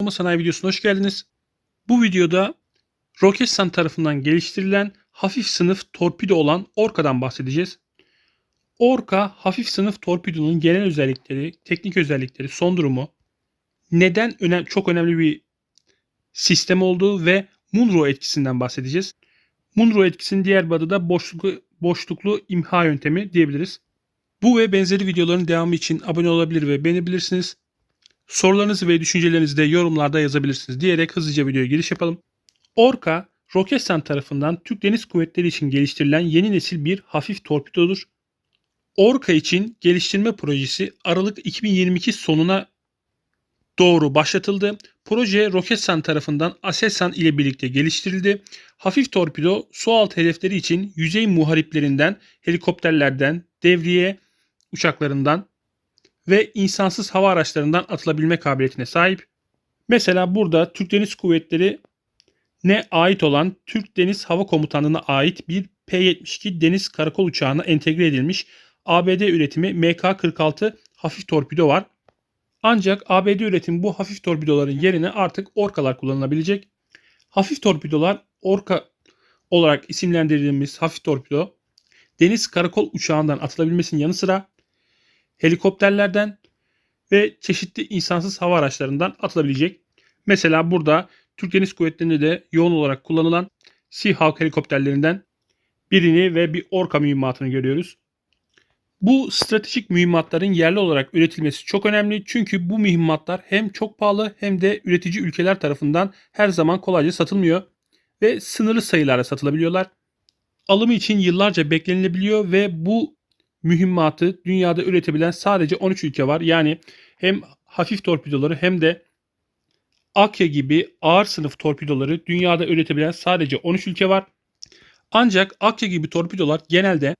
Savunma Sanayi videosuna hoş geldiniz. Bu videoda Roketsan tarafından geliştirilen hafif sınıf torpido olan Orka'dan bahsedeceğiz. Orka hafif sınıf torpidonun genel özellikleri, teknik özellikleri, son durumu, neden önem, çok önemli bir sistem olduğu ve Munro etkisinden bahsedeceğiz. Munro etkisinin diğer bir adı da boşluklu, boşluklu imha yöntemi diyebiliriz. Bu ve benzeri videoların devamı için abone olabilir ve beğenebilirsiniz. Sorularınızı ve düşüncelerinizi de yorumlarda yazabilirsiniz diyerek hızlıca videoya giriş yapalım. Orka, Roketsan tarafından Türk Deniz Kuvvetleri için geliştirilen yeni nesil bir hafif torpidodur. Orka için geliştirme projesi Aralık 2022 sonuna doğru başlatıldı. Proje Roketsan tarafından Aselsan ile birlikte geliştirildi. Hafif torpido sualtı hedefleri için yüzey muhariplerinden, helikopterlerden, devriye uçaklarından ve insansız hava araçlarından atılabilme kabiliyetine sahip. Mesela burada Türk Deniz Kuvvetleri ne ait olan Türk Deniz Hava Komutanlığı'na ait bir P-72 deniz karakol uçağına entegre edilmiş ABD üretimi MK-46 hafif torpido var. Ancak ABD üretimi bu hafif torpidoların yerine artık orkalar kullanılabilecek. Hafif torpidolar orka olarak isimlendirdiğimiz hafif torpido deniz karakol uçağından atılabilmesinin yanı sıra helikopterlerden ve çeşitli insansız hava araçlarından atılabilecek. Mesela burada Türk Deniz Kuvvetleri'nde de yoğun olarak kullanılan Seahawk helikopterlerinden birini ve bir Orca mühimmatını görüyoruz. Bu stratejik mühimmatların yerli olarak üretilmesi çok önemli çünkü bu mühimmatlar hem çok pahalı hem de üretici ülkeler tarafından her zaman kolayca satılmıyor ve sınırlı sayılarla satılabiliyorlar. Alımı için yıllarca beklenilebiliyor ve bu mühimmatı dünyada üretebilen sadece 13 ülke var. Yani hem hafif torpidoları hem de Akya gibi ağır sınıf torpidoları dünyada üretebilen sadece 13 ülke var. Ancak Akya gibi torpidolar genelde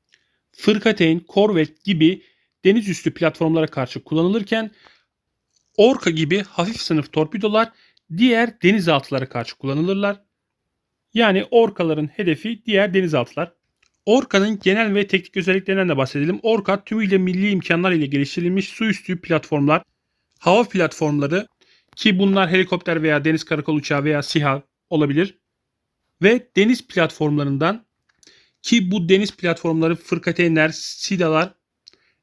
Fırkateyn, Korvet gibi deniz üstü platformlara karşı kullanılırken Orka gibi hafif sınıf torpidolar diğer denizaltılara karşı kullanılırlar. Yani Orkaların hedefi diğer denizaltılar. Orka'nın genel ve teknik özelliklerinden de bahsedelim. Orka tümüyle milli imkanlar ile geliştirilmiş su üstü platformlar, hava platformları ki bunlar helikopter veya deniz karakol uçağı veya SİHA olabilir. Ve deniz platformlarından ki bu deniz platformları fırkateynler, sidalar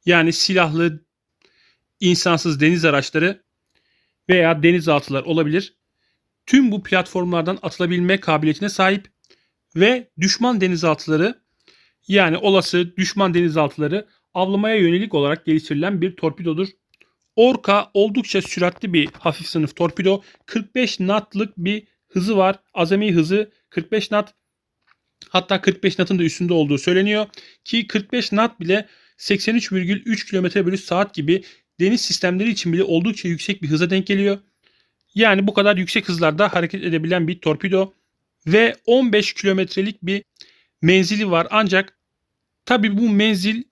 yani silahlı insansız deniz araçları veya denizaltılar olabilir. Tüm bu platformlardan atılabilme kabiliyetine sahip ve düşman denizaltıları yani olası düşman denizaltıları avlamaya yönelik olarak geliştirilen bir torpidodur. Orka oldukça süratli bir hafif sınıf torpido. 45 knotlık bir hızı var. Azami hızı 45 knot. Hatta 45 knot'un da üstünde olduğu söyleniyor. Ki 45 knot bile 83,3 km bölü saat gibi deniz sistemleri için bile oldukça yüksek bir hıza denk geliyor. Yani bu kadar yüksek hızlarda hareket edebilen bir torpido. Ve 15 kilometrelik bir menzili var. Ancak tabi bu menzil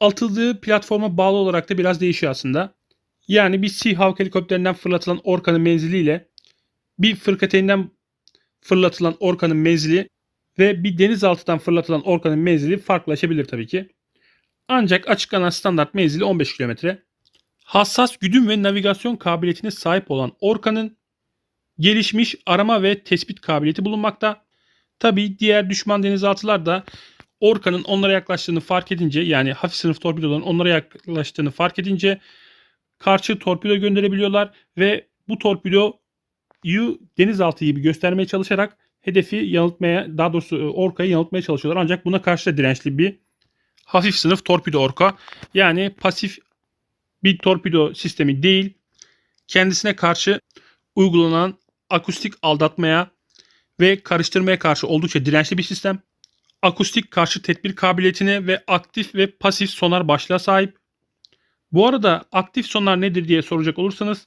atıldığı platforma bağlı olarak da biraz değişiyor aslında. Yani bir Seahawk helikopterinden fırlatılan Orka'nın menziliyle bir fırkateyinden fırlatılan Orka'nın menzili ve bir denizaltıdan fırlatılan Orka'nın menzili farklılaşabilir tabii ki. Ancak açıklanan standart menzili 15 kilometre. Hassas güdüm ve navigasyon kabiliyetine sahip olan Orka'nın gelişmiş arama ve tespit kabiliyeti bulunmakta. Tabii diğer düşman denizaltılar da Orka'nın onlara yaklaştığını fark edince yani hafif sınıf torpidoların onlara yaklaştığını fark edince karşı torpido gönderebiliyorlar ve bu torpidoyu denizaltı gibi göstermeye çalışarak hedefi yanıltmaya daha doğrusu Orka'yı yanıltmaya çalışıyorlar. Ancak buna karşı da dirençli bir hafif sınıf torpido Orka. Yani pasif bir torpido sistemi değil. Kendisine karşı uygulanan akustik aldatmaya ve karıştırmaya karşı oldukça dirençli bir sistem. Akustik karşı tedbir kabiliyetine ve aktif ve pasif sonar başlığa sahip. Bu arada aktif sonar nedir diye soracak olursanız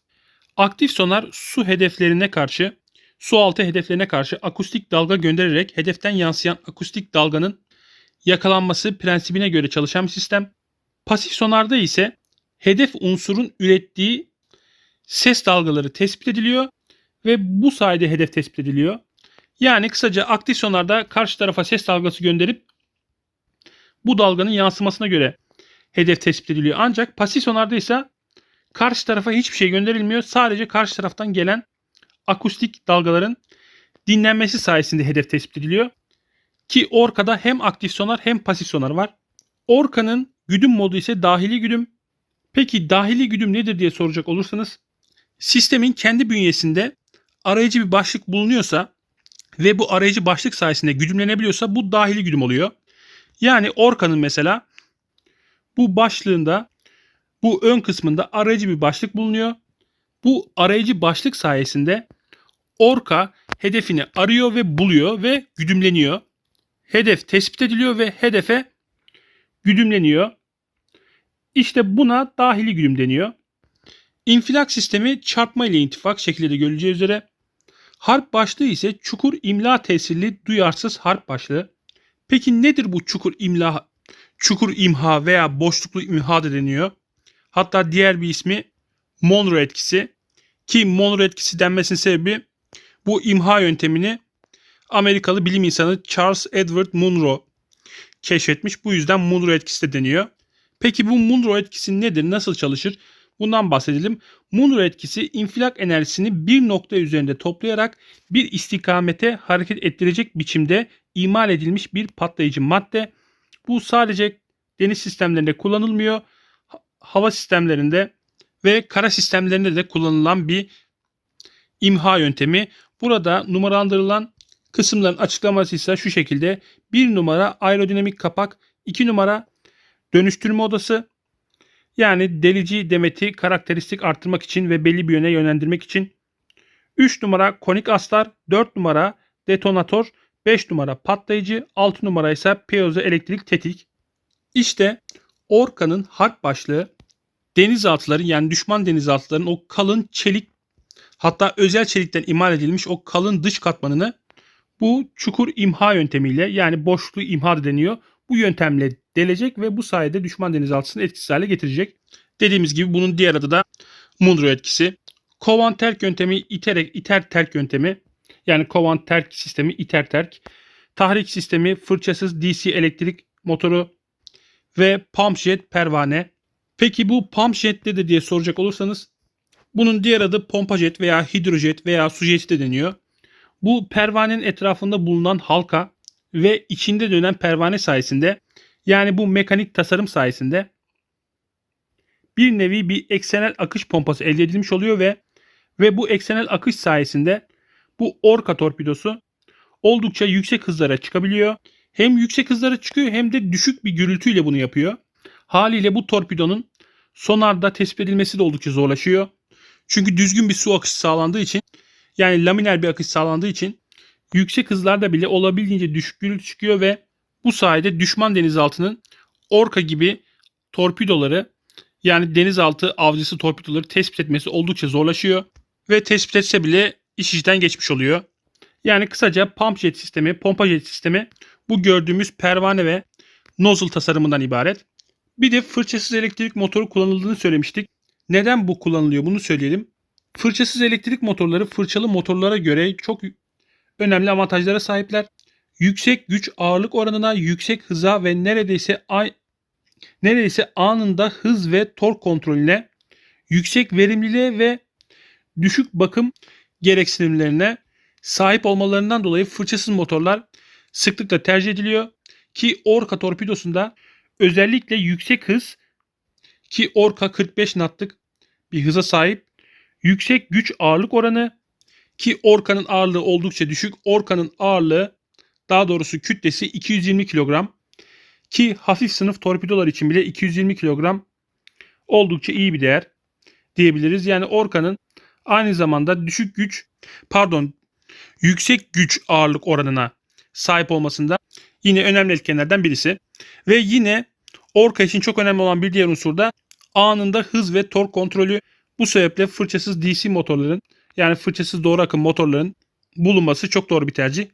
aktif sonar su hedeflerine karşı su altı hedeflerine karşı akustik dalga göndererek hedeften yansıyan akustik dalganın yakalanması prensibine göre çalışan bir sistem. Pasif sonarda ise hedef unsurun ürettiği ses dalgaları tespit ediliyor ve bu sayede hedef tespit ediliyor. Yani kısaca aktif sonarda karşı tarafa ses dalgası gönderip bu dalganın yansımasına göre hedef tespit ediliyor. Ancak pasif sonarda ise karşı tarafa hiçbir şey gönderilmiyor. Sadece karşı taraftan gelen akustik dalgaların dinlenmesi sayesinde hedef tespit ediliyor. Ki Orka'da hem aktif sonar hem pasif sonar var. Orka'nın güdüm modu ise dahili güdüm. Peki dahili güdüm nedir diye soracak olursanız sistemin kendi bünyesinde arayıcı bir başlık bulunuyorsa ve bu arayıcı başlık sayesinde güdümlenebiliyorsa bu dahili güdüm oluyor. Yani Orka'nın mesela bu başlığında bu ön kısmında arayıcı bir başlık bulunuyor. Bu arayıcı başlık sayesinde Orka hedefini arıyor ve buluyor ve güdümleniyor. Hedef tespit ediliyor ve hedefe güdümleniyor. İşte buna dahili güdüm deniyor. İnfilak sistemi çarpma ile intifak şekilde de görüleceği üzere. Harp başlığı ise çukur imla tesirli duyarsız harp başlığı. Peki nedir bu çukur imla, çukur imha veya boşluklu imha da deniyor? Hatta diğer bir ismi Monroe etkisi. Ki Monroe etkisi denmesinin sebebi bu imha yöntemini Amerikalı bilim insanı Charles Edward Monroe keşfetmiş. Bu yüzden Monroe etkisi de deniyor. Peki bu Monroe etkisi nedir? Nasıl çalışır? Bundan bahsedelim. Monroe etkisi infilak enerjisini bir nokta üzerinde toplayarak bir istikamete hareket ettirecek biçimde imal edilmiş bir patlayıcı madde. Bu sadece deniz sistemlerinde kullanılmıyor. Hava sistemlerinde ve kara sistemlerinde de kullanılan bir imha yöntemi. Burada numaralandırılan kısımların açıklaması ise şu şekilde. 1 numara aerodinamik kapak, 2 numara dönüştürme odası. Yani delici demeti karakteristik arttırmak için ve belli bir yöne yönlendirmek için. 3 numara konik astar, 4 numara detonatör, 5 numara patlayıcı, 6 numara ise piezo elektrik tetik. İşte Orka'nın harp başlığı denizaltıların yani düşman denizaltıların o kalın çelik hatta özel çelikten imal edilmiş o kalın dış katmanını bu çukur imha yöntemiyle yani boşluğu imha deniyor. Bu yöntemle delecek ve bu sayede düşman denizaltısını etkisiz hale getirecek. Dediğimiz gibi bunun diğer adı da Munro etkisi. Kovan terk yöntemi iterek iter terk yöntemi. Yani kovan terk sistemi iter terk. Tahrik sistemi fırçasız DC elektrik motoru ve pump jet pervane. Peki bu pump jet nedir diye soracak olursanız bunun diğer adı pompa jet veya hidrojet veya su jeti de deniyor. Bu pervanenin etrafında bulunan halka ve içinde dönen pervane sayesinde yani bu mekanik tasarım sayesinde bir nevi bir eksenel akış pompası elde edilmiş oluyor ve ve bu eksenel akış sayesinde bu orka torpidosu oldukça yüksek hızlara çıkabiliyor. Hem yüksek hızlara çıkıyor hem de düşük bir gürültüyle bunu yapıyor. Haliyle bu torpidonun sonarda tespit edilmesi de oldukça zorlaşıyor. Çünkü düzgün bir su akışı sağlandığı için yani laminer bir akış sağlandığı için yüksek hızlarda bile olabildiğince düşük gürültü çıkıyor ve bu sayede düşman denizaltının orka gibi torpidoları yani denizaltı avcısı torpidoları tespit etmesi oldukça zorlaşıyor ve tespit etse bile iş işten geçmiş oluyor. Yani kısaca pump jet sistemi, pompa jet sistemi bu gördüğümüz pervane ve nozzle tasarımından ibaret. Bir de fırçasız elektrik motoru kullanıldığını söylemiştik. Neden bu kullanılıyor bunu söyleyelim. Fırçasız elektrik motorları fırçalı motorlara göre çok önemli avantajlara sahipler. Yüksek güç ağırlık oranına, yüksek hıza ve neredeyse ay neredeyse anında hız ve tork kontrolüne, yüksek verimliliğe ve düşük bakım gereksinimlerine sahip olmalarından dolayı fırçasız motorlar sıklıkla tercih ediliyor ki Orca torpidosunda özellikle yüksek hız ki Orca 45 knotlık bir hıza sahip. Yüksek güç ağırlık oranı ki Orca'nın ağırlığı oldukça düşük. Orca'nın ağırlığı daha doğrusu kütlesi 220 kilogram. Ki hafif sınıf torpidolar için bile 220 kilogram oldukça iyi bir değer diyebiliriz. Yani Orca'nın aynı zamanda düşük güç pardon yüksek güç ağırlık oranına sahip olmasında yine önemli etkenlerden birisi. Ve yine Orca için çok önemli olan bir diğer unsur da anında hız ve tork kontrolü. Bu sebeple fırçasız DC motorların yani fırçasız doğru akım motorların bulunması çok doğru bir tercih.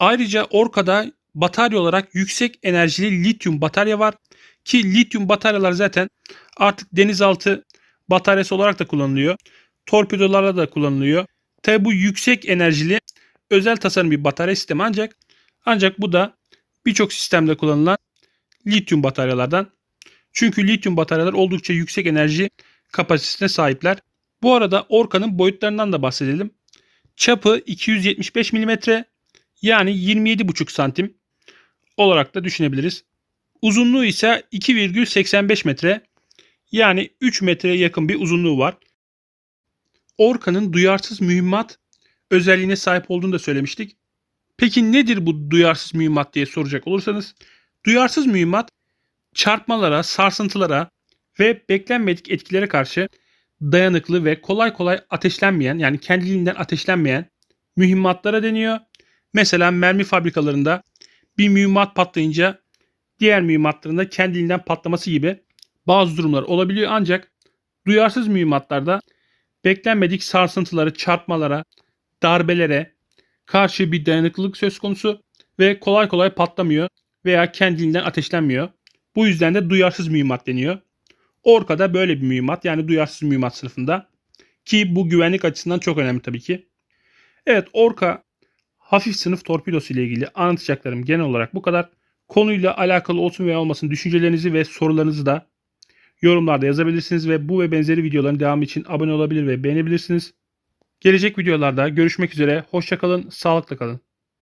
Ayrıca Orca'da batarya olarak yüksek enerjili lityum batarya var. Ki lityum bataryalar zaten artık denizaltı bataryası olarak da kullanılıyor. Torpidolarda da kullanılıyor. Tabi bu yüksek enerjili özel tasarım bir batarya sistemi ancak ancak bu da birçok sistemde kullanılan lityum bataryalardan. Çünkü lityum bataryalar oldukça yüksek enerji kapasitesine sahipler. Bu arada Orka'nın boyutlarından da bahsedelim. Çapı 275 mm yani 27,5 santim olarak da düşünebiliriz. Uzunluğu ise 2,85 metre yani 3 metreye yakın bir uzunluğu var. Orka'nın duyarsız mühimmat özelliğine sahip olduğunu da söylemiştik. Peki nedir bu duyarsız mühimmat diye soracak olursanız, duyarsız mühimmat çarpmalara, sarsıntılara ve beklenmedik etkilere karşı dayanıklı ve kolay kolay ateşlenmeyen yani kendiliğinden ateşlenmeyen mühimmatlara deniyor. Mesela mermi fabrikalarında bir mühimmat patlayınca diğer mühimmatların da kendiliğinden patlaması gibi bazı durumlar olabiliyor ancak duyarsız mühimmatlarda beklenmedik sarsıntıları, çarpmalara, darbelere karşı bir dayanıklılık söz konusu ve kolay kolay patlamıyor veya kendiliğinden ateşlenmiyor. Bu yüzden de duyarsız mühimmat deniyor. Orka da böyle bir mühimmat yani duyarsız mühimmat sınıfında. Ki bu güvenlik açısından çok önemli tabii ki. Evet Orka hafif sınıf torpidosu ile ilgili anlatacaklarım genel olarak bu kadar. Konuyla alakalı olsun veya olmasın düşüncelerinizi ve sorularınızı da yorumlarda yazabilirsiniz ve bu ve benzeri videoların devamı için abone olabilir ve beğenebilirsiniz. Gelecek videolarda görüşmek üzere. Hoşçakalın, sağlıkla kalın.